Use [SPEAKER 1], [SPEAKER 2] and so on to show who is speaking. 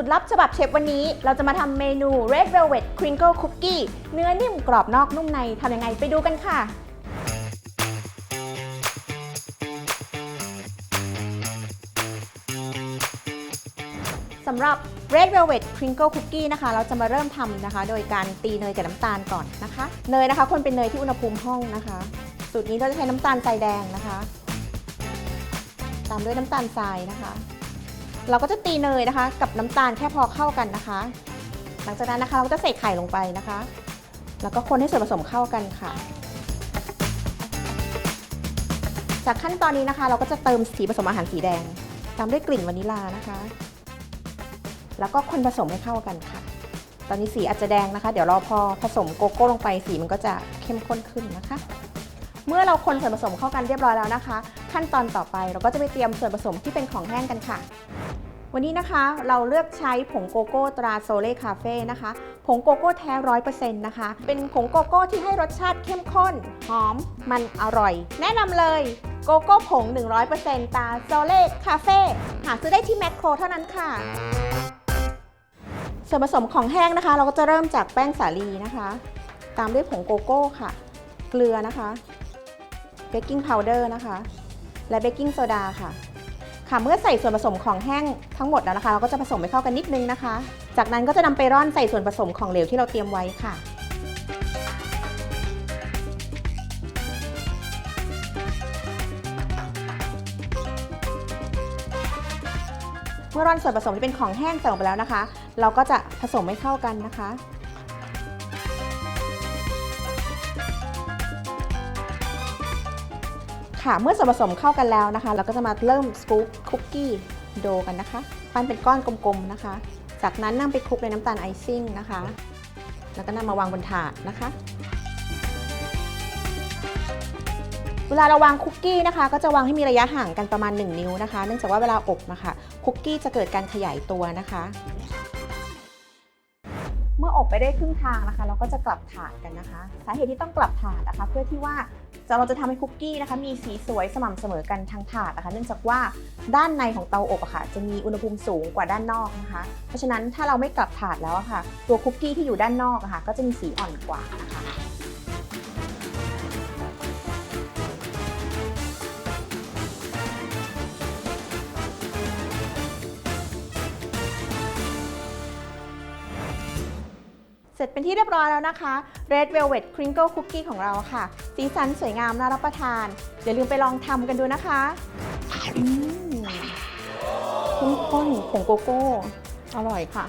[SPEAKER 1] ูตรลับฉบับเชฟวันนี้ เราจะมาทำเมนู Red Velvet Crinkle Cookie เนื้อนิ่มกรอบนอกนุ่มในทำยังไงไปดูกันค่ะ สำหรับ Red Velvet Crinkle Cookie นะคะ เราจะมาเริ่มทำนะคะ โดยการตีเนยกับน้ำตาลก่อนนะคะ เนยนะคะคนเป็นเนยที่อุณหภูมิห้องนะคะ สูตรนี้เราจะใช้น้ำตาลทรายแดงนะคะ ตามด้วยน้ำตาลทรายนะคะ เราก็จะตีเนยนะคะ กับน้ำตาลแค่พอเข้ากันนะคะ หลังจากนั้นนะคะเราก็จะใส่ไข่ลงไปนะคะ แล้วก็คนให้ส่วนผสมเข้ากันค่ะ จากขั้นตอนนี้นะคะ เราก็จะเติมสีผสมอาหารสีแดง ตามด้วยกลิ่นวานิลลานะคะ แล้วก็คนผสมให้เข้ากันค่ะ ตอนนี้สีอาจจะแดงนะคะ เดี๋ยวเราพอผสมโกโก้ลงไปสีมันก็จะเข้มข้นขึ้นนะคะ เมื่อเราคนส่วนผสมเข้ากันเรียบร้อยแล้วนะคะ ขั้นตอนต่อไปเราก็จะไปเตรียมส่วนผสมที่เป็นของแห้งกันค่ะ วันนี้นะคะเราเลือกใช้ผงโกโก้ตราโซเล่คาเฟ่นะคะ ผงโกโก้แท้ร้อยเปอร์เซ็นต์นะคะ เป็นผงโกโก้ที่ให้รสชาติเข้มข้น หอม มันอร่อย แนะนำเลยโกโก้ผง 100%ตราโซเล่คาเฟ่หาซื้อได้ที่แมคโครเท่านั้นค่ะส่วนผสมของแห้งนะคะ เราก็จะเริ่มจากแป้งสาลีนะคะ ตามด้วยผงโกโก้ค่ะ เกลือนะคะ เบกกิ้งพาวเดอร์นะคะ และเบกกิ้งโซดาค่ะ ค่ะเมื่อใส่ส่วนผสมของแห้งทั้งหมดแล้วนะคะ เราก็จะผสมให้เข้ากันนิดนึงนะคะ จากนั้นก็จะนำไปร่อนใส่ส่วนผสมของเหลวที่เราเตรียมไว้ค่ะเมื่อร่อนส่วนผสมที่เป็นของแห้งใส่ลงไปแล้วนะคะ เราก็จะผสมให้เข้ากันนะคะ ค่ะ เมื่อส่วนผสมเข้ากันแล้วนะคะ เราก็จะมาเริ่มสกู๊ปคุกกี้โดกันนะคะ ปั้นเป็นก้อนกลมๆนะคะ จากนั้นนำไปคลุกในน้ำตาลไอซิ่งนะคะ แล้วก็นำมาวางบนถาดนะคะ เวลาเราวางคุกกี้นะคะ ก็จะวางให้มีระยะห่างกันประมาณ 1 นิ้วนะคะ เนื่องจากว่าเวลาอบนะคะคุกกี้จะเกิดการขยายตัวนะคะ เมื่ออบไปได้ครึ่งทางนะคะ เราก็จะกลับถาดกันนะคะ สาเหตุที่ต้องกลับถาดนะคะ เพื่อที่ว่าเราจะทำให้คุกกี้นะคะ มีสีสวยสม่ำเสมอกันทั้งถาดนะคะ เนื่องจากว่าด้านในของเตาอบอะค่ะ จะมีอุณหภูมิสูงกว่าด้านนอกนะคะ เพราะฉะนั้นถ้าเราไม่กลับถาดแล้วอะค่ะ ตัวคุกกี้ที่อยู่ด้านนอกอะค่ะ ก็จะมีสีอ่อนกว่านะคะ สร็จเป็นที่เรียบร้อยแล้วนะคะ Red Velvet Crinkle Cookie ของเราค่ะ สีสันสวยงามน่ารับประทาน อย่าลืมไปลองทำกันดูนะคะอืมข้นข้นผงโกโก้ อร่อยค่ะ